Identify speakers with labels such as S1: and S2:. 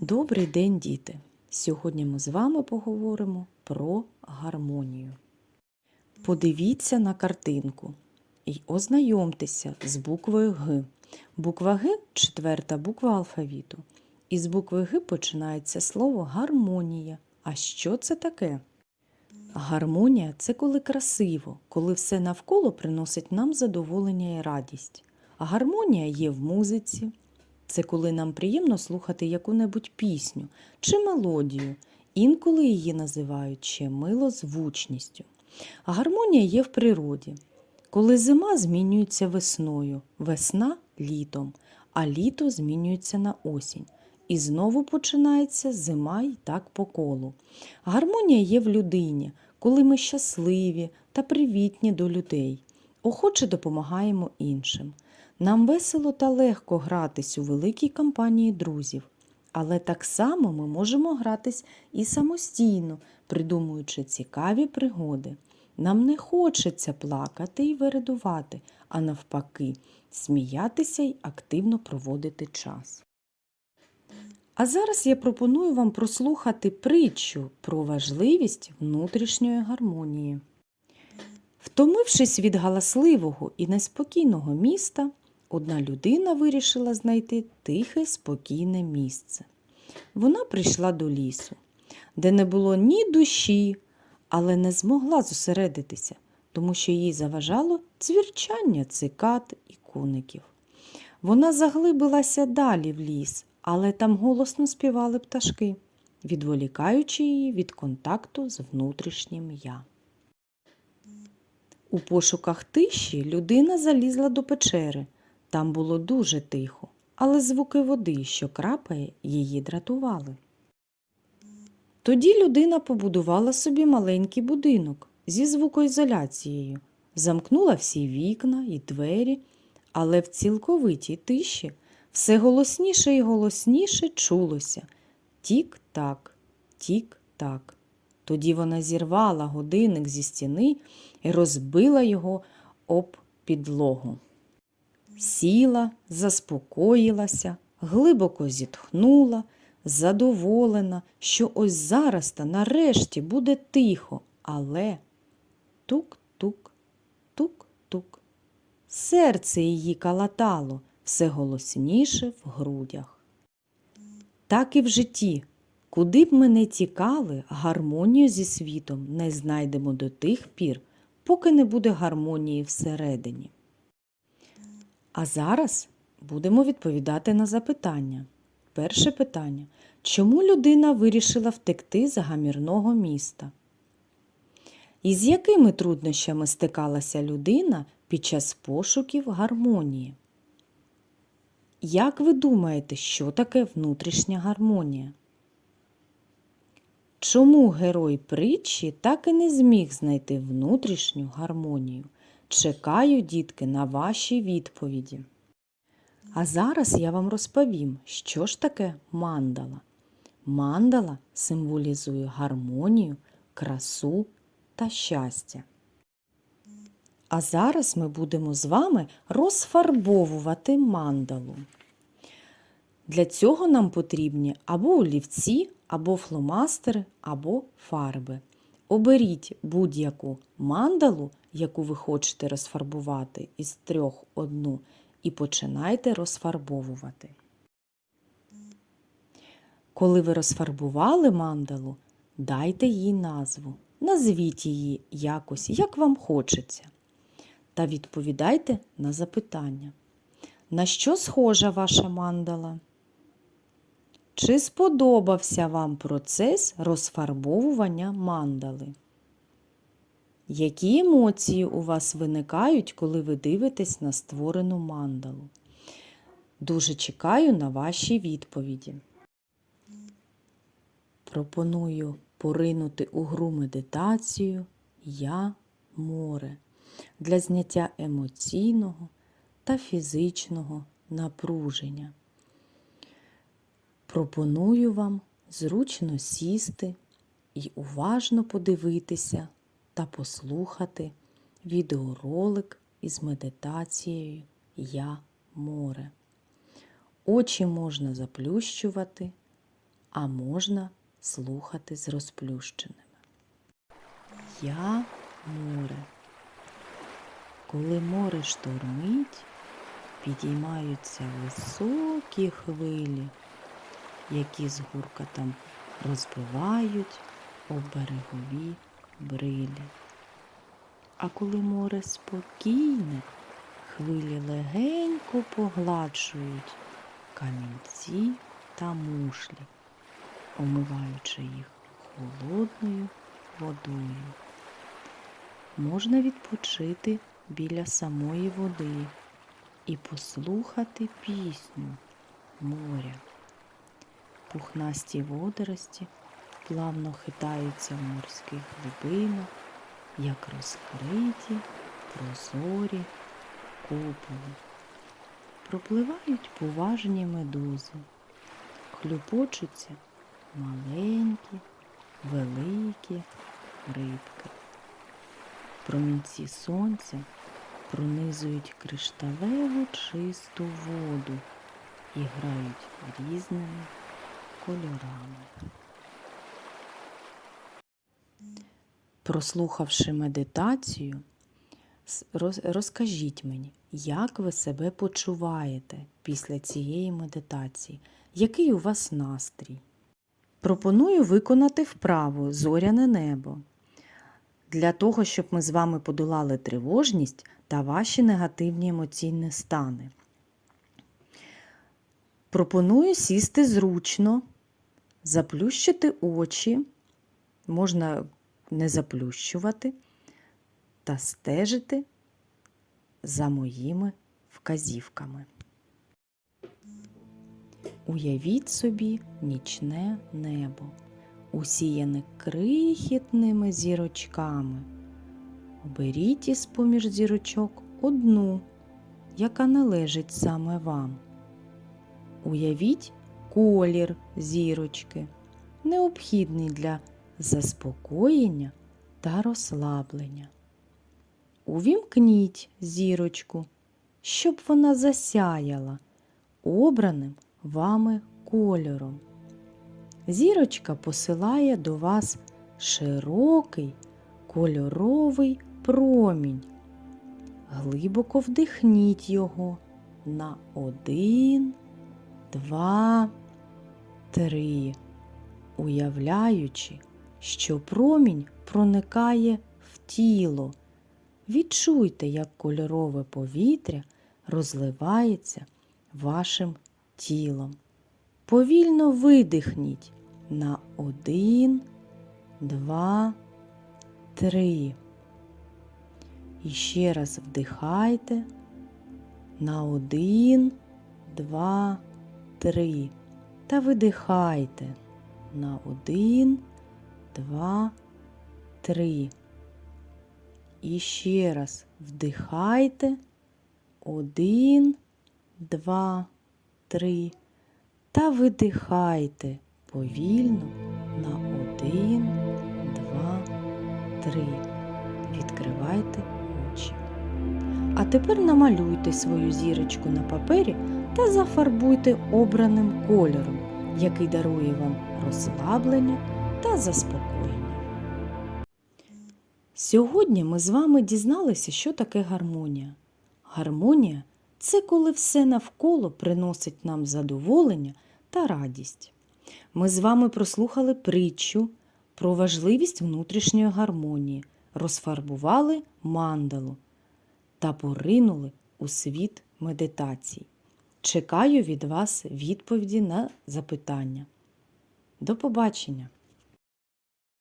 S1: Добрий день, діти! Сьогодні ми з вами поговоримо про гармонію. Подивіться на картинку і ознайомтеся з буквою Г. Буква Г четверта буква алфавіту. І з букви Г починається слово гармонія. А що це таке? Гармонія це коли красиво, коли все навколо приносить нам задоволення і радість. Гармонія є в музиці, це коли нам приємно слухати яку-небудь пісню чи мелодію. Інколи її називають ще милозвучністю. Гармонія є в природі. Коли зима змінюється весною, весна літом, а літо змінюється на осінь. І знову починається зима і так по колу. Гармонія є в людині, коли ми щасливі та привітні до людей, охоче допомагаємо іншим. Нам весело та легко гратись у великій компанії друзів, але так само ми можемо гратись і самостійно, придумуючи цікаві пригоди. Нам не хочеться плакати і вередувати, а навпаки, сміятися й активно проводити час. А зараз я пропоную вам прослухати притчу про важливість внутрішньої гармонії. Втомившись від галасливого і неспокійного міста, одна людина вирішила знайти тихе, спокійне місце. Вона прийшла до лісу, де не було ні душі, але не змогла зосередитися, тому що їй заважало цвірчання цикад і коників. Вона заглибилася далі в ліс, але там голосно співали пташки, відволікаючи її від контакту з внутрішнім я. У пошуках тиші людина залізла до печери. Там було дуже тихо, але звуки води, що крапає, її дратували. Тоді людина побудувала собі маленький будинок зі звукоізоляцією, замкнула всі вікна і двері, але в цілковитій тиші все голосніше і голосніше чулося тік-так, тік-так. Тоді вона зірвала годинник зі стіни і розбила його об підлогу. Сіла, заспокоїлася, глибоко зітхнула, задоволена, що ось зараз та нарешті буде тихо, але тук-тук, тук-тук. Серце її калатало все голосніше в грудях. Так і в житті, куди б ми не тікали, гармонію зі світом не знайдемо до тих пір, поки не буде гармонії всередині. А зараз будемо відповідати на запитання. Перше питання. Чому людина вирішила втекти з гамірного міста? І з якими труднощами стикалася людина під час пошуків гармонії? Як ви думаєте, що таке внутрішня гармонія? Чому герой притчі так і не зміг знайти внутрішню гармонію? Чекаю, дітки, на ваші відповіді. А зараз я вам розповім, що ж таке мандала. Мандала символізує гармонію, красу та щастя. А зараз ми будемо з вами розфарбовувати мандалу. Для цього нам потрібні або олівці, або фломастери, або фарби. Оберіть будь-яку мандалу, яку ви хочете розфарбувати із трьох одну, і починайте розфарбовувати. Коли ви розфарбували мандалу, дайте їй назву. Назвіть її якось, як вам хочеться. Та відповідайте на запитання. На що схожа ваша мандала? Чи сподобався вам процес розфарбовування мандали? Які емоції у вас виникають, коли ви дивитесь на створену мандалу? Дуже чекаю на ваші відповіді. Пропоную поринути у гру медитацію Я море для зняття емоційного та фізичного напруження. Пропоную вам зручно сісти і уважно подивитися та послухати відеоролик із медитацією Я море. Очі можна заплющувати, а можна слухати з розплющеними. Я море. Коли море штормить, підіймаються високі хвилі, які з гуркотом розбивають об берегові брилі. А коли море спокійне, хвилі легенько погладшують камінці та мушлі, омиваючи їх холодною водою. Можна відпочити біля самої води і послухати пісню моря. Пухнасті водорості плавно хитаються в морських глибинах, як розкриті, прозорі куполи. Пропливають поважні медузи, хлюпочуться маленькі, великі рибки. Промінці сонця пронизують кришталеву чисту воду і грають різними кольорами. Прослухавши медитацію, розкажіть мені, як ви себе почуваєте після цієї медитації? Який у вас настрій? Пропоную виконати вправу Зоряне небо для того, щоб ми з вами подолали тривожність та ваші негативні емоційні стани. Пропоную сісти зручно, заплющити очі, можна не заплющувати та стежити за моїми вказівками. Уявіть собі нічне небо, усіяне крихітними зірочками. Оберіть із поміж зірочок одну, яка належить саме вам. Уявіть колір зірочки, необхідний для заспокоєння та розслаблення. Увімкніть зірочку, щоб вона засяяла обраним вами кольором. Зірочка посилає до вас широкий кольоровий промінь. Глибоко вдихніть його на один, два, три, уявляючи, що промінь проникає в тіло. Відчуйте, як кольорове повітря розливається вашим тілом. Повільно видихніть на один, два, три. І ще раз вдихайте на один, два, три. Та видихайте на один, два, три. І ще раз вдихайте. Один, два, три. Та видихайте повільно на один, два, три. Відкривайте очі. А тепер намалюйте свою зірочку на папері та зафарбуйте обраним кольором, який дарує вам розслаблення та заспокоєння. Сьогодні ми з вами дізналися, що таке гармонія. Гармонія це коли все навколо приносить нам задоволення та радість. Ми з вами прослухали притчу про важливість внутрішньої гармонії, розфарбували мандалу та поринули у світ медитацій. Чекаю від вас відповіді на запитання. До побачення!